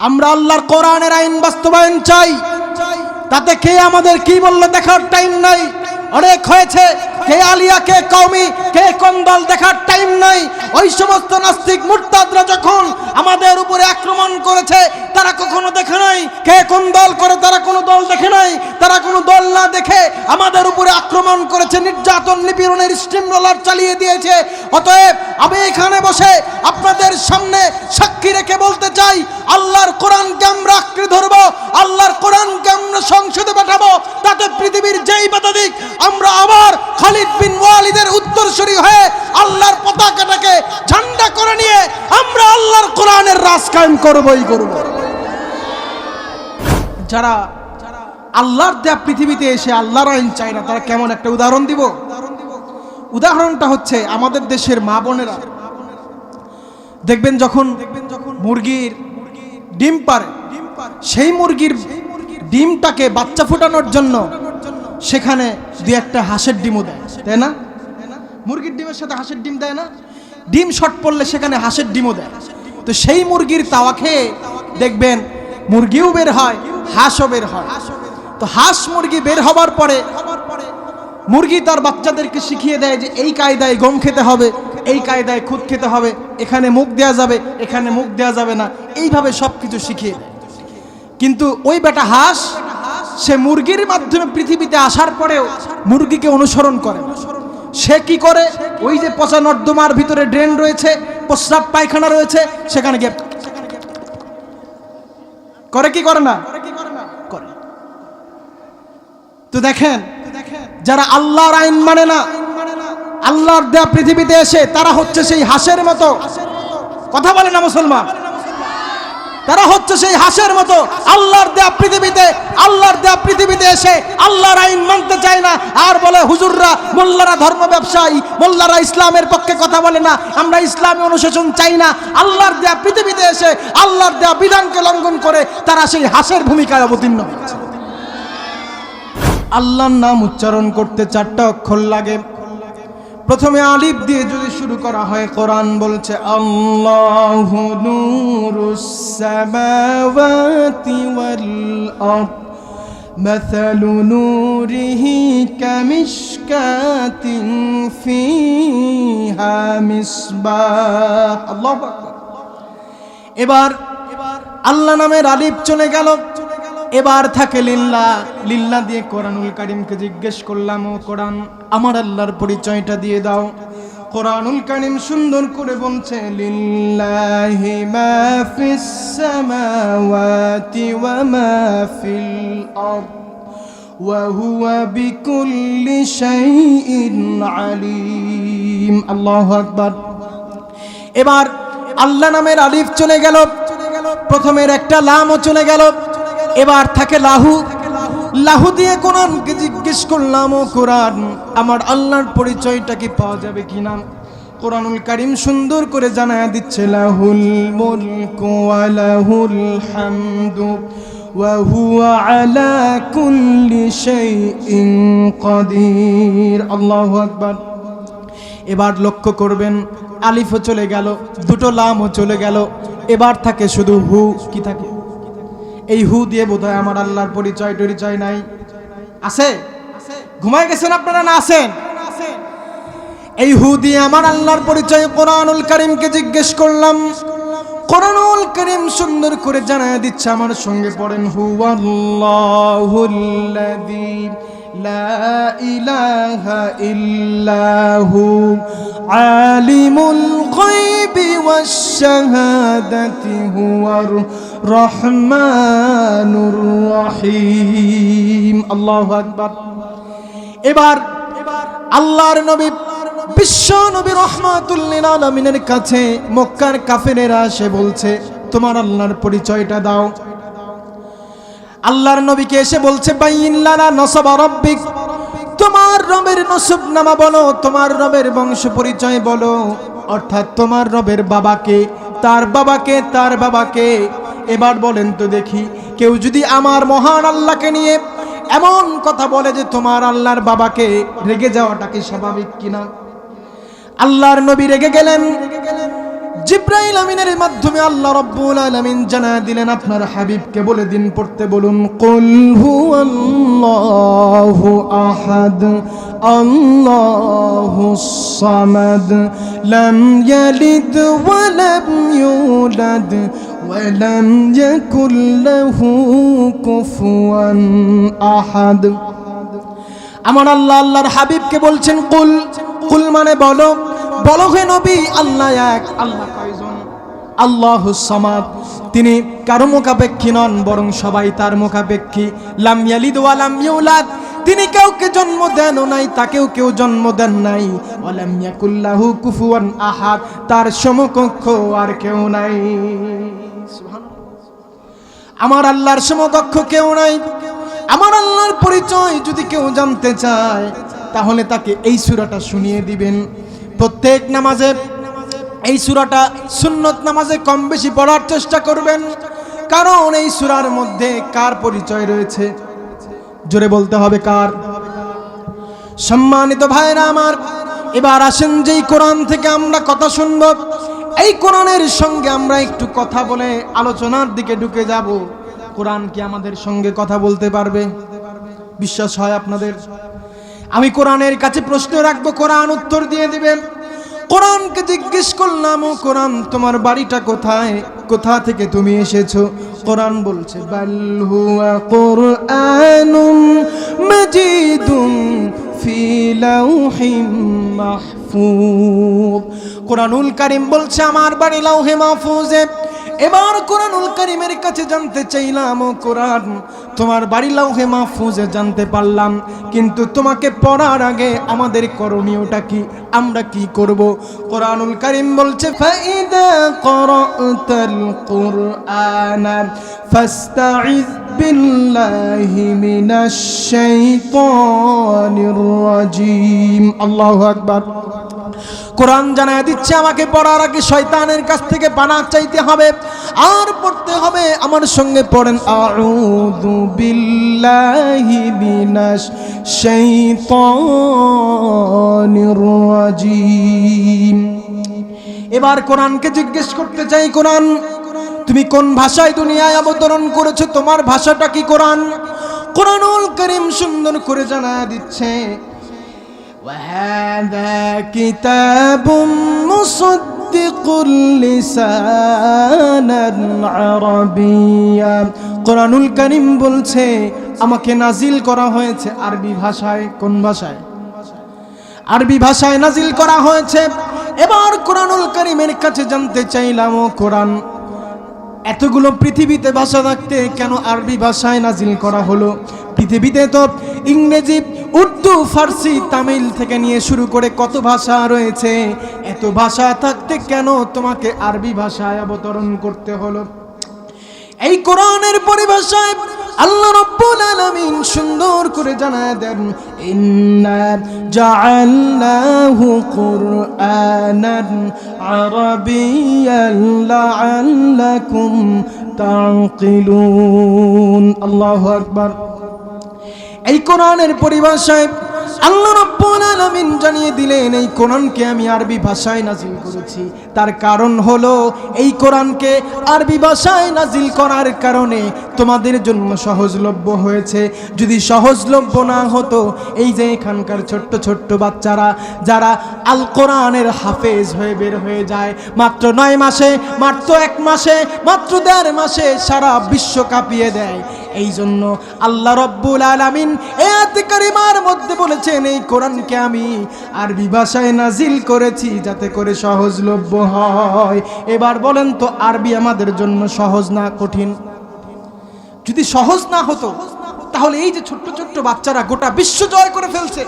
আমরা আল্লাহর কোরআনের আইন বাস্তবায়ন চাই। তাতে কে আমাদের কি বলল দেখার টাইম নাই। অনেক হয়েছে। কে আলিয়া, কে কওমি, কে কোন দল দেখার টাইম নাই। ওই সমস্ত নাস্তিক মুরতাদরা যখন আমাদের উপরে আক্রমণ করেছে, তারা কখনো দেখে নাই। কে কোন দল করে, তারা কোনো দল দেখে নাই। তারা কোনো দল না দেখে আমাদের উপরে আক্রমণ করেছে, নির্যাতন নিপীড়নের স্টিম রোলার চালিয়ে দিয়েছে। অতএব আমি এখানে বসে আপনাদের সামনে সাক্ষী রেখে বলতে চাই, আল্লাহর কোরআনকে আমরা আঁকড়ে ধরবো, আল্লাহর কোরআনকে আমরা সংসদে পাঠাবো, তাতে পৃথিবীর যেই বাধা দিক আমরা আবার খালিদ বিন ওয়ালিদের উত্তরসূরি হয়ে আল্লাহর পতাকাটাকে ঝান্ডা করে নিয়ে আমরা আল্লাহর কোরআনের রাজ কায়েম করবই করব যারা আল্লাহর দেয়া পৃথিবীতে এসে আল্লাহর আইন চায় না, তারা কেমন একটা উদাহরণ দিব? উদাহরণটা হচ্ছে আমাদের দেশের মা বোনেরা। দেখবেন যখন মুরগির ডিম পারে, সেই মুরগির ডিমটাকে বাচ্চা ফোটানোর জন্য সেখানে দু একটা হাঁসের ডিমও দেয়, তাই না? মুরগির ডিমের সাথে হাঁসের ডিম দেয় না? ডিম শট পড়লে সেখানে হাঁসের ডিমও দেয়। তো সেই মুরগির তাওয়া খেয়ে দেখবেন মুরগিও বের হয়, হাঁসও বের হয়। তো হাঁস মুরগি বের হবার পরে মুরগি তার বাচ্চাদেরকে শিখিয়ে দেয় যে এই কায়দায় গম খেতে হবে, এই কায়দায় খুদ খেতে হবে, এখানে মুখ দেয়া যাবে, এখানে মুখ দেয়া যাবে না। এইভাবে সব কিছু শিখিয়ে দেয়। কিন্তু ওই বেটা হাঁস সে মুরগির মাধ্যমে পৃথিবীতে আসার পরেও মুরগিকে অনুসরণ করে। সে কি করে? ওই যে পচা নর্দমার ভিতরে ড্রেন রয়েছে, প্রস্রাব পায়খানা রয়েছে, সেখানে গিয়ে করে কি করে না? তো দেখেন, যারা আল্লাহর আইন মানে না, আল্লাহর দেয়া পৃথিবীতে এসে তারা হচ্ছে সেই হাঁসের মতো। কথা বলে না মুসলমান? তারা হচ্ছে সেই হাঁসের মতো। আল্লাহর দেয়া পৃথিবীতে, আল্লাহর দেয়া পৃথিবীতে এসে আল্লাহর আইন মানতে চায় না। আর বলে হুজুররা, মোল্লারা ধর্ম ব্যবসায়ী, মোল্লারা ইসলামের পক্ষে কথা বলে না। আমরা ইসলামী অনুশাসন চাই না। আল্লাহর দেয়া পৃথিবীতে এসে আল্লাহর দেয়া বিধানকে লঙ্ঘন করে তারা সেই হাঁসের ভূমিকায় অবতীর্ণ হচ্ছে আল্লাহর নাম উচ্চারণ করতে চারটা অক্ষর লাগে। প্রথমে আলিফ দিয়ে যদি শুরু করা হয় কোরআন বলছে আল্লাহু নূরুস সামাওয়াতি ওয়াল আরদ مثل نوره كمشكاة فيها مصباح الله أكبر এবার আল্লাহ নামের আলিফ চলে গেল এবার থাকে লিল্লা। লিল্লা দিয়ে কোরআনুল করিমকে জিজ্ঞেস করলাম, ও কোরআন, আমার আল্লাহর পরিচয়টা দিয়ে দাও। কোরআনুল করিম সুন্দর করে বলছে, লিল্লাহি মা ফিস সামাওয়াতি ওয়া মা ফিল আরদ এবার আল্লাহ নামের আলিফ চলে গেল। প্রথমের একটা লামও চলে গেল। এবার থাকে লাহু। লাহু দিয়ে কোরআনকে জিজ্ঞেস করলাম, ও কোরআন, আমার আল্লাহর পরিচয়টা কি পাওয়া যাবে কিনা কোরআনুল কারিম সুন্দর করে জানায় দিচ্ছে, লাহুল মুলকু লাহুল হামদু ওয়া হুয়া আলা কুল্লি শাইইন কাদির। আল্লাহু আকবার। এবার লক্ষ্য করবেন, আলিফও চলে গেল, দুটো লামও চলে গেল। এবার থাকে শুধু হু, কি থাকে? এই হু দিয়ে বোধহয় আমার আল্লাহর পরিচয় টরিচয় নাই। আছে? ঘুমাই গেছেন আপনারা না আছেন? এই হু দিয়ে আমার আল্লাহর পরিচয় কোরআনুল করিমকে জিজ্ঞেস করলাম, কোরআনুল করিম সুন্দর করে জানায় দিচ্ছে, আমার সঙ্গে পড়েন হু আল্লাহ লা ইলাহা ইল্লাহু আলিমুল গায়বি ওয়াশ শাহাদাতি রহমানুর রহিম আল্লাহ আকবার। এবার আল্লাহর নবী, বিশ্ব নবী রহমাতুল্লিন আলমিনের কাছে মক্কার কাফেরেরা সে বলছে, তোমার আল্লাহর পরিচয়টা দাও। আল্লাহর নবীকে এসে বলছে বাইল্লানা নসবা রব্বিক। তোমার রবের নসব নামা বলো, তোমার রবের বংশ পরিচয় বলো। অর্থাৎ তোমার রবের বাবাকে, তার বাবাকে তার বাবাকে এবার বলেন তো দেখি, কেউ যদি আমার মহান আল্লাহকে নিয়ে এমন কথা বলে যে তোমার আল্লাহর বাবাকে রেগে যাওয়াটা কি স্বাভাবিক কিনা? আল্লাহর নবী রেগে গেলেন। জিব্রাইল আমিনের মাধ্যমে আল্লাহ রব্বুল আলামিন জানা দিলেন আপনার হাবিবকে বলে দিন পড়তে বলুন, কুল হুয়াল্লাহু আহাদ, আল্লাহু সামাদ, লাম ইয়ালিদ ওয়া লাম ইউলাদ লাম ইয়াকুল লাহু কুফুয়ান আহাদ আমার আল্লাহ আল্লাহর হাবিবকে বলছেন, কুল কুল মানে বলো। বলো হে নবী, আল্লাহ এক, আল্লাহ কয়জন? আল্লাহ সমাদ। তিনি কারও মুখাপেক্ষী নন, বরং সবাই তার মুখাপেক্ষী। লাম ইয়ালিদ ওয়া লাম ইউলাদ। তিনি কাউকে জন্ম দেন নাই, তাকেও কেউ জন্ম দেন নাই। ওয়ালাম ইয়াকুল্লাহু কুফুয়ান আহাদ। তার সমকক্ষ আর কেউ নাই। আমার আল্লাহর সমকক্ষ কেউ নাই। আমার আল্লাহর পরিচয় যদি কেউ জানতে চায়, তাহলে তাকে এই সুরাটা শুনিয়ে দিবেন। প্রত্যেক নামাজে এই সুরাটা সুন্নত নামাজে কম বেশি পড়ার চেষ্টা করবেন। কারণ এই সুরার মধ্যে কার পরিচয় রয়েছে? জোরে বলতে হবে কার? সম্মানিত ভাইরা আমার, এবার আসেন যেই কোরআন থেকে আমরা কথা শুনব। এই কোরআনের সঙ্গে আমরা একটু কথা বলে আলোচনার দিকে ঢুকে যাব। কোরআন কি আমাদের সঙ্গে কথা বলতে পারবে? বিশ্বাস হয় আপনাদের? আমি কোরআনের কাছে প্রশ্ন রাখব, কোরআন উত্তর দিয়ে দিবেন। কোরআনকে জিজ্ঞেস করলাম, ও কোরআন, তোমার বাড়িটা কোথায়? কোথা থেকে তুমি এসেছ? কোরআন বলছে, বাল হুয়া কোরআনুম মাহফুজ কোরআনুল কারীম বলছে, আমার বাড়ি লাউহে মাহফুজে। এবার কোরআনুল কারিমের কাছে জানতে চাইলাম ও কোরআন, তোমার বাড়ি লাউহে মাহফুজে জানতে পারলাম, কিন্তু তোমাকে পড়ার আগে আমাদের করণীয়টা কি? আমরা কি করব? কোরআনুল কারিম বলছে, ফাইদা করাতাল কুরআন ফাস্তাইজ বিল্লাহি মিনাশ শাইতানির রাজিম। আল্লাহু আকবার। কোরআন জানায় দিচ্ছে, আমাকে পড়ার আগে শয়তানের কাছ থেকে পানা চাইতে হবে, আর পড়তে হবে আমার সঙ্গে পড়েন। আউযু বিল্লাহি মিনাশ শাইতানির রাজিম। এবার কোরআনকে জিজ্ঞেস করতে চাই, কোরআন তুমি কোন ভাষায় দুনিয়ায় অবতরণ করেছো তোমার ভাষাটা কি কোরআন কোরআনুল করিম সুন্দর করে জানা দিচ্ছে وهذا كتاب مصدق لسانا عربيا কোরআনুল করিম বলছে আমাকে নাজিল করা হয়েছে আরবি ভাষায় কোন ভাষায় আরবি ভাষায় নাজিল করা হয়েছে এবার কোরআনুল করিমের কাছে জানতে চাইলাম ও কোরআন এতগুলো পৃথিবীতে ভাষা থাকতে কেন আরবি ভাষায় নাজিল করা হলো? পৃথিবীতে তো ইংরেজি, উর্দু, ফার্সি, তামিল থেকে নিয়ে শুরু করে কত ভাষা রয়েছে? এত ভাষা থাকতে কেন তোমাকে আরবি ভাষায় অবতরণ করতে হলো? এই কোরআনের পরিভাষায় আল্লাহ রাব্বুল আলামিন সুন্দর করে জানায় দেন, ইন্না জাআলনাহু কুরআনান আরাবিয়ান লাআল্লাকুম তাকিলুন আল্লাহু আকবার। এই কোরআনের পরিভাষায় আল্লাহ রাব্বুল আলামিন জানিয়ে দিলেন, এই কোরআনকে আমি আরবি ভাষায় নাজিল করেছি। তার কারণ হলো, এই কোরআনকে আরবি ভাষায় নাজিল করার কারণে তোমাদের জন্য সহজলভ্য হয়েছে। যদি সহজলভ্য না হতো, এই যে এখানকার ছোট্ট ছোট্ট বাচ্চারা, যারা আল কোরআনের হাফেজ হয়ে বের হয়ে যায়, মাত্র নয় মাসে, মাত্র এক মাসে, মাত্র দেড় মাসে সারা বিশ্ব কাঁপিয়ে দেয়। এই জন্য আল্লাহ রব্বুল আলামিন কারিমার মধ্যে বলেছেন, এই কোরআনকে আমি আরবি ভাষায় নাজিল করেছি যাতে করে সহজলভ্য হয়। এবার বলেন তো, আরবি আমাদের জন্য সহজ না কঠিন? যদি সহজ না হতো, তাহলে এই যে ছোট্ট ছোট্ট বাচ্চারা গোটা বিশ্ব জয় করে ফেলছে।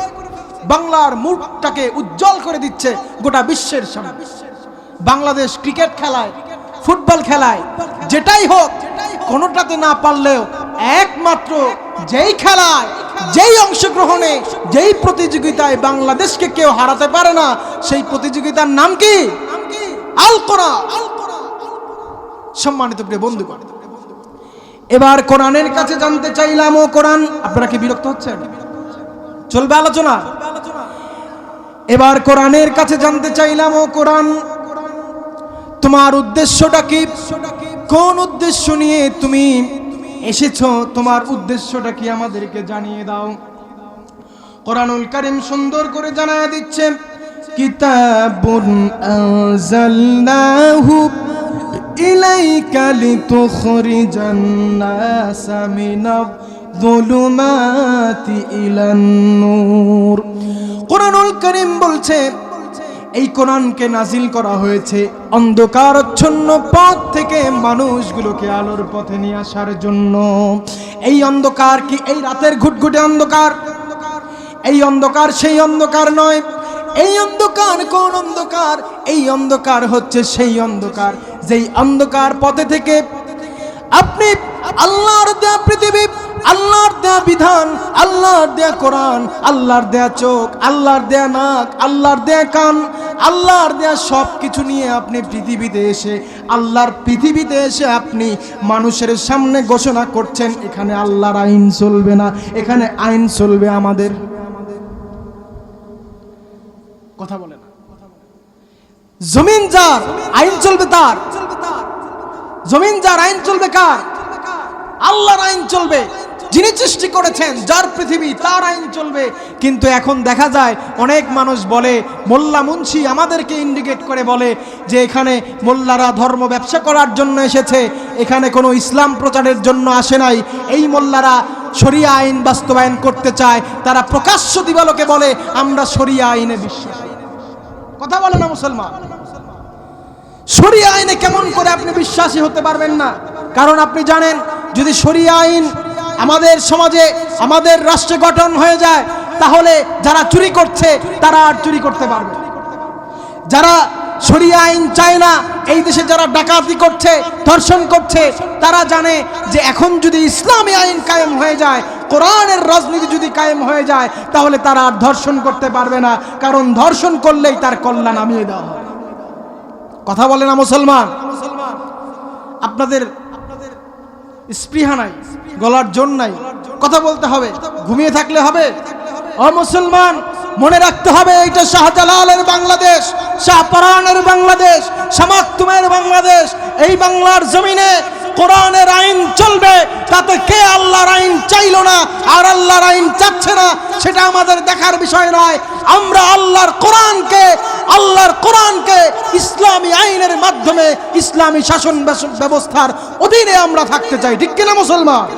বাংলার মুখটাকে উজ্জ্বল করে দিচ্ছে গোটা বিশ্বের সামনে। বাংলাদেশ ক্রিকেট খেলায়, ফুটবল খেলায়, যেটাই হোক, কোনোটাতে না পারলেও একমাত্র যেই খেলায়, যেই অংশগ্রহণে, যেই প্রতিযোগিতায় বাংলাদেশকে কেউ হারাতে পারে না, সেই প্রতিযোগিতার নাম কি? আল কোরআন। সম্মানিত প্রিয় বন্ধুগণ, এবার কোরআনের কাছে জানতে চাইলাম, ও কোরআন, আপনারা কি বিরক্ত হচ্ছেন? চলবে আলোচনা? এবার কোরআনের কাছে জানতে চাইলাম, ও কোরআন, তোমার উদ্দেশ্যটা কি? কোন উদ্দেশ্য নিয়ে তুমি এসেছ, তোমার উদ্দেশ্যটা কি আমাদেরকে জানিয়ে দাও? কোরআনুল করিম সুন্দর করে জানায় দিচ্ছে ইলান নূর। কোরআনুল করিম বলছে এই কোরআনকে নাজিল করা হয়েছে অন্ধকারচ্ছন্ন পথ থেকে মানুষগুলোকে আলোর পথে নিয়ে আসার জন্য। এই অন্ধকার কি এই রাতের ঘুটঘুটে অন্ধকার? এই অন্ধকার সেই অন্ধকার নয়। এই অন্ধকার কোন অন্ধকার? এই অন্ধকার হচ্ছে সেই অন্ধকার, যেই অন্ধকার পথে থেকে আপনি আল্লাহর দেয়া পৃথিবী আল্লাহর দেয়া বিধান, আল্লাহর দেয়া কোরআন, আল্লাহর দেয়া চোখ, আল্লাহর দেয়া নাক, আল্লাহর দেয়া কান, আল্লাহর দেয়া সব কিছু নিয়ে আপনি পৃথিবীতে এসে, আল্লাহর পৃথিবীতে এসে আপনি মানুষের সামনে ঘোষণা করছেন, এখানে আল্লাহর আইন চলবে না, এখানে আইন চলবে আমাদের। কথা বলে না। জমিন যার, আইন চলবে তার। জমিন যার, আইন চলবে কার? আল্লাহর আইন চলবে। যিনি সৃষ্টি করেছেন, যার পৃথিবী তার আইন চলবে। কিন্তু এখন দেখা যায়, অনেক মানুষ বলে, মোল্লা মুন্সি আমাদেরকে ইন্ডিকেট করে বলে যে এখানে মোল্লারা ধর্ম ব্যবসা করার জন্য এসেছে, এখানে কোনো ইসলাম প্রচারের জন্য আসে নাই। এই মোল্লারা শরিয়া আইন বাস্তবায়ন করতে চায়, তারা প্রকাশ্য দিবালোকে বলে, আমরা শরিয়া আইনে বিশ্বাসী। কথা বলে না মুসলমান? শরিয়া আইনে কেমন করে আপনি বিশ্বাসী হতে পারবেন না? কারণ আপনি জানেন, যদি শরিয়া আইন আমাদের সমাজে আমাদের রাষ্ট্রে গঠন হয়ে যায়, তাহলে যারা চুরি করছে, তারা আর চুরি করতে পারবে। যারা শরিয়া আইন চায় না, এই দেশে যারা ডাকাতি করছে, ধর্ষণ করছে, তারা জানে যে এখন যদি ইসলামী আইন কায়েম হয়ে যায়, কোরআনের রাজনীতি যদি কায়েম হয়ে যায়, তাহলে তারা আর ধর্ষণ করতে পারবে না, কারণ ধর্ষণ করলেই তার কল্যাণ নামিয়ে দেওয়া কথা বলে না মুসলমান আপনাদের স্পৃহা নাই, গলার জোর নাই। কথা বলতে হবে, ঘুমিয়ে থাকলে হবে। অমুসলমান মুসলমান, মনে রাখতে হবে, এইটা শাহজালালের বাংলাদেশ, শাহপরানের বাংলাদেশ শামাক্তুমের বাংলাদেশ। এই বাংলার জমিনে কোরআনের আইন চলবে, তাতে আল্লাহর আইন চাইলো না আর আল্লাহর আইন চাচ্ছে না, সেটা আমাদের দেখার বিষয় নয়। আমরা আল্লাহর কোরআনকে আল্লাহর কোরআনকে ইসলামী আইনের মাধ্যমে ইসলামী শাসন ব্যবস্থার অধীনে আমরা থাকতে চাই। ঠিক কিনা মুসলমান?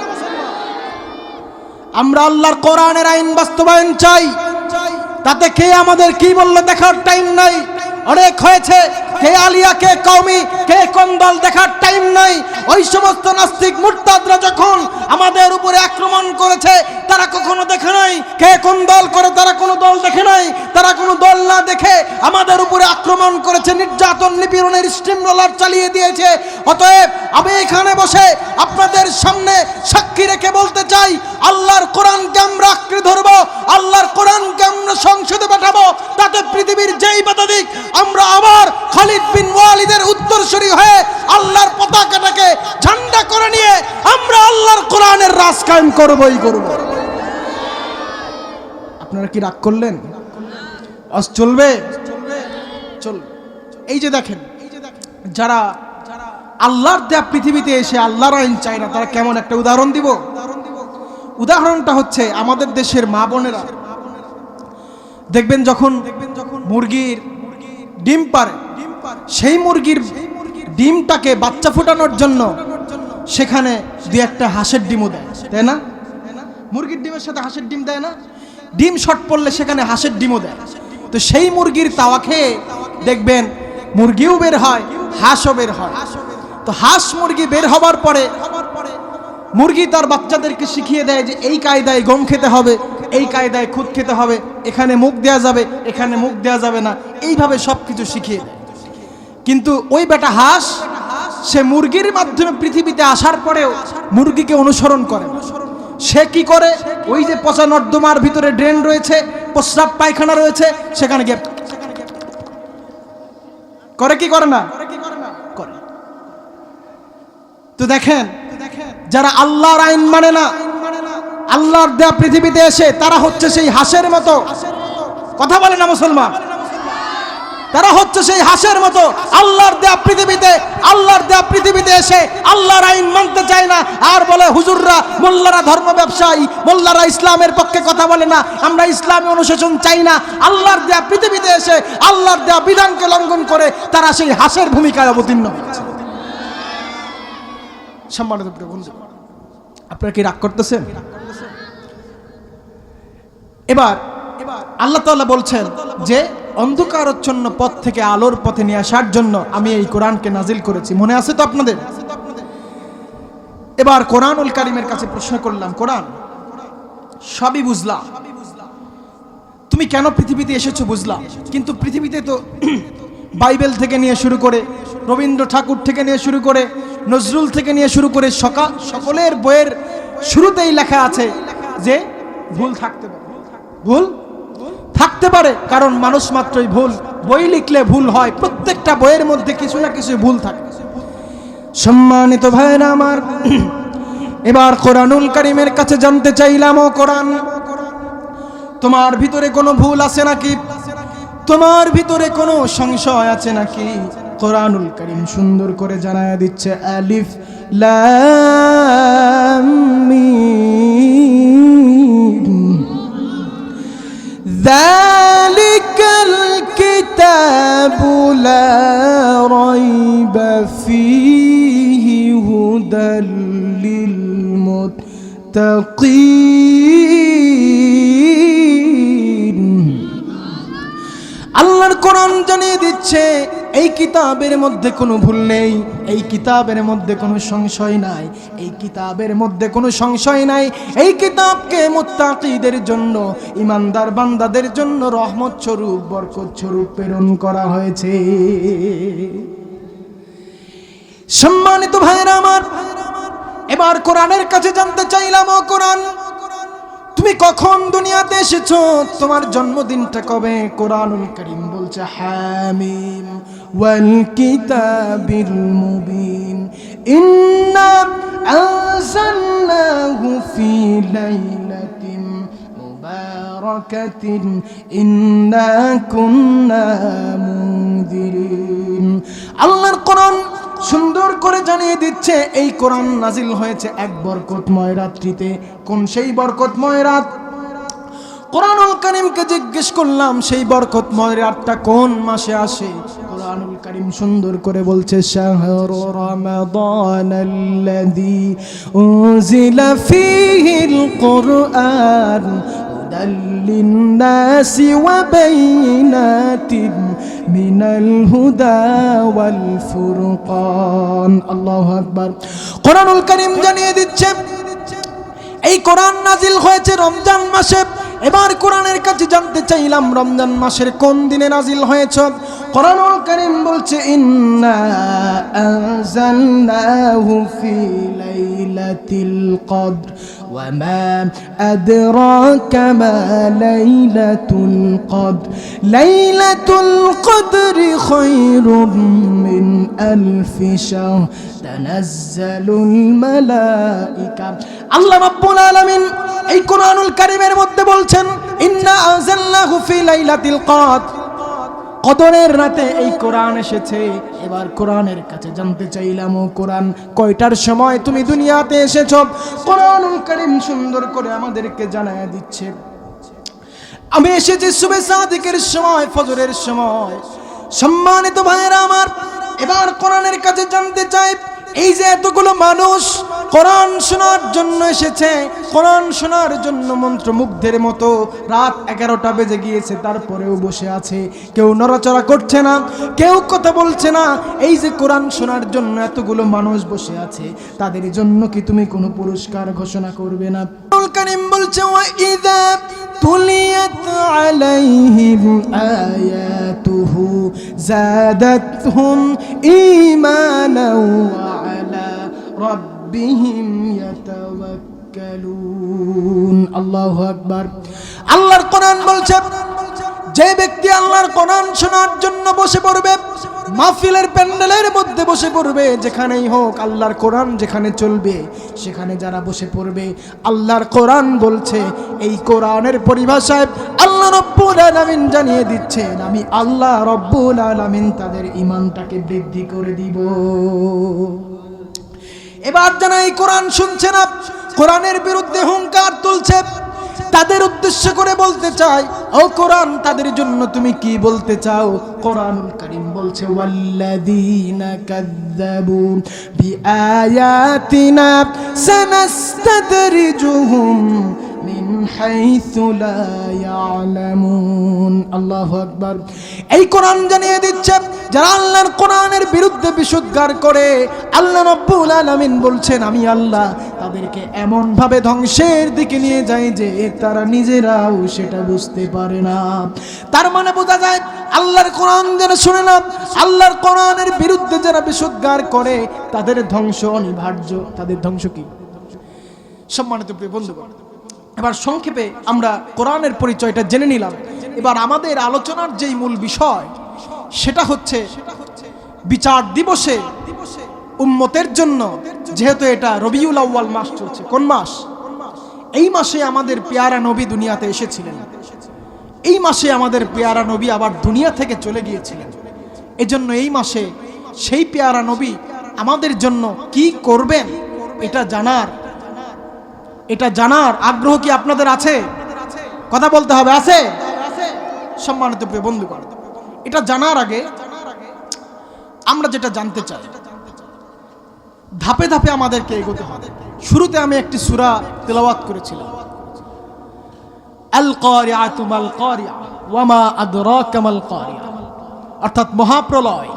আমরা আল্লাহর কোরআনের আইন বাস্তবায়ন চাই। তাতে কে আমাদের কি বলল দেখার টাইম নাই। অনেক হয়েছে। কে আলিয়া, কে কওমি, কে কোন দল দেখার টাইম নাই। ওই সমস্ত নাস্তিক মুরতাদরা যখন আমাদের উপরে আক্রমণ করেছে, তারা কখনো দেখে নাই। কে কোন দল করে তারা কোনো দল দেখে নাই। তারা কোনো দল না দেখে আমাদের উপরে আক্রমণ করেছে, নির্যাতন নিপীড়নের স্টিম রোলার চালিয়ে দিয়েছে। অতএব আমি এখানে বসে আপনাদের সামনে সাক্ষী রেখে বলতে চাই, আল্লাহর কোরআনকে আমরা আঁকড়ে ধরবো, আল্লাহর কোরআনকে আমরা সংসদে পাঠাবো, তাতে পৃথিবীর যেই বাধা দিক আমরা আবার খালিদ বিন ওয়ালিদের উত্তরসূরি হয়ে আল্লাহর পতাকাটাকে ঝান্ডা করে নিয়ে আমরা আল্লাহর কোরআনের রাজ কায়েম করবই করব আপনারা কি রাগ করলেন? আজ চলবে? চলবে এই যে দেখেন, যারা আল্লাহর দেয়া পৃথিবীতে এসে আল্লাহর আইন চায় না, তারা কেমন একটা উদাহরণ দিব? উদাহরণটা হচ্ছে আমাদের দেশের মা বোনেরা। দেখবেন যখন মুরগির ডিম পারে। সেই মুরগির ডিমটাকে বাচ্চা ফোটানোর জন্য সেখানে দু একটা হাঁসের ডিমও দেয়, তাই না? মুরগির ডিমের সাথে হাঁসের ডিম দেয় না? ডিম শট পড়লে সেখানে হাঁসের ডিমও দেয়। তো সেই মুরগির তাওয়া খেয়ে দেখবেন মুরগিও বের হয়, হাঁসও বের হয়। তো হাঁস মুরগি বের হবার পরে মুরগি তার বাচ্চাদেরকে শিখিয়ে দেয় যে এই কায়দায় গম খেতে হবে এই কায়দায় খুদ খেতে হবে, এখানে মুখ দেয়া যাবে, এখানে মুখ দেয়া যাবে না। এইভাবে সব কিছু শিখিয়ে কিন্তু ওই বেটা হাঁস, সে মুরগির মাধ্যমে পৃথিবীতে আসার পরেও মুরগিকে অনুসরণ করে। সে কি করে? ওই যে পচা নর্দমার ভিতরে ড্রেন রয়েছে, প্রস্রাব পায়খানা রয়েছে, সেখানে গিয়ে করে কি করে না? করে। তো দেখেন, যারা আল্লাহর আইন মানে না আল্লাহর দেয়া পৃথিবীতে এসে তারা হচ্ছে সেই হাঁসের মতো। কথা বলে না মুসলমান? তারা হচ্ছে সেই হাসের মতো। আল্লাহর দেয়া পৃথিবীতে, আল্লাহর দেয়া পৃথিবীতে এসে আল্লাহর আইন মানতে চায় না। আর বলে, হুজুররা, মোল্লারা ধর্ম ব্যবসায়ী, মোল্লারা ইসলামের পক্ষে কথা বলে না। আমরা ইসলামী অনুশাসন চাই না। আল্লাহর দেয়া পৃথিবীতে এসে আল্লাহর দেয়া বিধানকে লঙ্ঘন করে তারা সেই হাঁসের ভূমিকায় অবতীর্ণ হয়েছে সম্মানিত আপনারা কি রাগ করতেছেন? এবার আল্লাহ তাআলা বলছেন যে অন্ধকারচ্ছন্ন পথ থেকে আলোর পথে নিয়ে আসার জন্য আমি এই কোরআনকে নাজিল করেছি। মনে আছে তো আপনাদের? এবার কোরআনুল কারিমের কাছে প্রশ্ন করলাম, কোরআন, সবই বুঝলাম তুমি কেন পৃথিবীতে এসেছ বুঝলাম কিন্তু পৃথিবীতে তো বাইবেল থেকে নিয়ে শুরু করে, রবীন্দ্র ঠাকুর থেকে নিয়ে শুরু করে, নজরুল থেকে নিয়ে শুরু করে সকা, সকলের বইয়ের শুরুতেই লেখা আছে যে ভুল থাকতে পারে। ভুল? থাকতে পারে, কারণ মানুষ মাত্রই ভুল। বই লিখলে ভুল হয়, প্রত্যেকটা বইয়ের মধ্যে কিছু না কিছু ভুল থাকে। সম্মানিত ভাইরা আমার, এবার কোরআনুল কারিমের কাছে জানতে চাইলাম, ও কোরআন, তোমার ভিতরে কোনো ভুল আছে নাকি? তোমার ভিতরে কোনো সংশয় আছে নাকি? কোরআনুল করিম সুন্দর করে জানায় দিচ্ছে, আলিফ লাম মিম। ذلك الكتاب لا ريب فيه هدى للمتقين আল্লাহর কোরআন জানিয়ে দিচ্ছে এই কিতাবের মধ্যে কোনো ভুল নেই, এই কিতাবের মধ্যে কোনো সংশয় নাই, এই কিতাবের মধ্যে কোনো সংশয় নাই। এই কিতাবকে মোত্তাকিদের জন্য, ইমানদার বান্দাদের জন্য রহমত স্বরূপ, বরকত স্বরূপ প্রেরণ করা হয়েছে। সম্মানিত ভাইরা আমার, এবার কোরআনের কাছে জানতে চাইলাম, ও কোরআন, তুমি কখন দুনিয়াতে এসেছ? তোমার জন্মদিনটা কবে? কোরআনুল করিম বলছে, হামিম। কিতাবিল মুবিন ইন্না আনজালনাহু ফি লাইলাতিন মুবারাকাতিন। ইন্না কুন্না মুনদিরিন আল্লাহর কোরআন সুন্দর করে জানিয়ে দিচ্ছে, এই কোরআন নাজিল হয়েছে এক বরকতময় রাত্রিতে। কোন সেই বরকতময় রাত? কোরআনুল করিমকে জিজ্ঞেস করলাম সেই বরকতময় রাতটা কোন মাসে আসে কোরআনুল করিম সুন্দর করে বলছে শাহরু রমাদান আল্লাযী উনজিলা ফীহিল কুরআন هدى للناس وبينات من الهدى والفرقان الله أكبر قرآن الكريم জানিয়ে দিচ্ছে এই কোরআন নাজিল হয়েছে রমজান মাসে এবার কোরআনের কাছে জানতে চাইলাম, রমজান মাসের কোন দিনে নাজিল হয়েছ? কোরআনুল করিম বলছে, ইন্না আনজালনাহু ফি লাইলাতিল কদর। মা আদরাকা মা লাইলাতুল কদর লাইলাতুল কদরি খায়রুম মিন আলফি শাহর তানাজ্জালুল মালাইকা আল্লাহ রাব্বুল আলামিন এই কোরআনুল কারীমের মধ্যে বলছেন, ইন্না আনজালনাহু ফি লাইলাতিল কদর কদরের রাতে এই কোরআন এসেছে। এবার কোরআনের কাছে জানতে চাইলাম, ও কোরআন কয়টার সময় তুমি দুনিয়াতে এসেছ? কোরআন কারীম সুন্দর করে আমাদেরকে জানায় দিচ্ছে। আমি এসেছি শুভে সাদিকের সময়, ফজরের সময়। সম্মানিত ভাইয়েরা আমার, এবার কোরআনের কাছে জানতে চাই, এই যে এতগুলো মানুষ কোরআন শোনার জন্য এসেছে, কোরআন শোনার জন্য মন্ত্রমুগ্ধের মতো রাত এগারোটা বেজে গিয়েছে, তারপরেও বসে আছে। কেউ নড়াচড়া করছে না, কেউ কথা বলছে না। এই যে কোরআন শোনার জন্য এতগুলো মানুষ বসে আছে, তাদের জন্য কি তুমি কোনো পুরস্কার ঘোষণা করবে না? করিম বলছে ঈমানাও ওয়া রাব্বিহিম ইয়াতাওয়াক্কালুন আল্লাহু আকবার। আল্লাহর কোরআন বলছে, যে ব্যক্তি আল্লাহর কোরআন শোনার জন্য বসে পড়বে, মাহফিলের প্যান্ডেলের মধ্যে বসে পড়বে, যেখানেই হোক আল্লাহর কোরআন যেখানে চলবে, সেখানে যারা বসে পড়বে, আল্লাহর কোরআন বলছে, এই কোরআনের পরিভাষায় আল্লাহ রব্বুল আলামিন জানিয়ে দিচ্ছেন, আমি আল্লাহ রব্বুল আলামিন তাদের ইমানটাকে বৃদ্ধি করে দিব। এবার যারা এই কোরআন শুনছে না, কোরআনের বিরুদ্ধে হুঙ্কার তুলছে, তাদের উদ্দেশ্য করে বলতে চাই ও কোরআন, তাদের জন্য তুমি কি বলতে চাও? কোরআন করিম বলছে, ওয়াল্লাযীনা কাযযাবু বিআয়াতিনা সানাস্তাদরিজুহুম আল্লাহু আকবার। এই কোরআন জানিয়ে দিচ্ছে, যারা আল্লাহর কোরআনের বিরুদ্ধে বিশুদ্ধার করে, আল্লাহ রব্বুল আলামিন বলছেন, আমি আল্লাহ তাদেরকে এমন ভাবে ধ্বংসের দিকে নিয়ে যাই যে তারা নিজেরাও সেটা বুঝতে পারে না। তার মানে বোঝা যায়, আল্লাহর কোরআন যারা শুনে না, আল্লাহর কোরআনের বিরুদ্ধে যারা বিশুদ্ধার করে, তাদের ধ্বংস অনিবার্য। তাদের ধ্বংস কি? সম্মানিত প্রিয় বন্ধুগণ এবার সংক্ষেপে আমরা কোরআনের পরিচয়টা জেনে নিলাম। এবার আমাদের আলোচনার যেই মূল বিষয়, সেটা হচ্ছে বিচার দিবসে উম্মতের জন্য, যেহেতু এটা রবিউল আউ্য়াল মাস চলছে। কোন মাস? এই মাসে আমাদের পেয়ারা নবী দুনিয়াতে এসেছিলেন। এই মাসে আমাদের পেয়ারা নবী আবার দুনিয়া থেকে চলে গিয়েছিলেন। এজন্য এই মাসে সেই পেয়ারা নবী আমাদের জন্য কি করবেন, এটা জানার এটা জানার আগ্রহ কি আপনাদের আছে? কথা বলতে হবে, আছে? সম্মানিত প্রিয় এটা জানার আগে আমরা যেটা জানতে চাই, ধাপে ধাপে আমাদেরকে এগোতে হবে। শুরুতে আমি একটি সূরা তেলাওয়াত করেছিলাম। আল কারিআতু মাল কারিআ ওয়া মা আদরাকা মাল অর্থাৎ মহাপ্রলয়।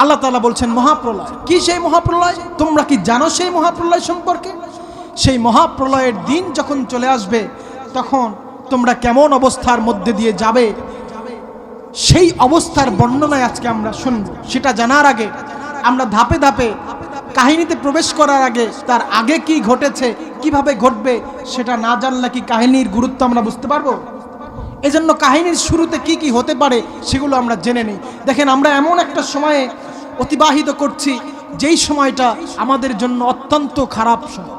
আল্লাহ বলছেন, মহাপ্রলয়। কি সেই মহাপ্রলয়? তোমরা কি জানো সেই মহাপ্রলয় সম্পর্কে? সেই মহাপ্রলয়ের দিন যখন চলে আসবে, তখন তোমরা কেমন অবস্থার মধ্যে দিয়ে যাবে? সেই অবস্থার বর্ণনায় আজকে আমরা শুনব। সেটা জানার আগে, আমরা ধাপে ধাপে কাহিনীতে প্রবেশ করার আগে, তার আগে কি ঘটেছে, কীভাবে ঘটবে, সেটা না জানলে কি কাহিনীর গুরুত্ব আমরা বুঝতে পারব? এজন্য কাহিনীর শুরুতে কি কি হতে পারে, সেগুলো আমরা জেনে নিই। দেখেন, আমরা এমন একটা সময়ে অতিবাহিত করছি, যেই সময়টা আমাদের জন্য অত্যন্ত খারাপ সময়।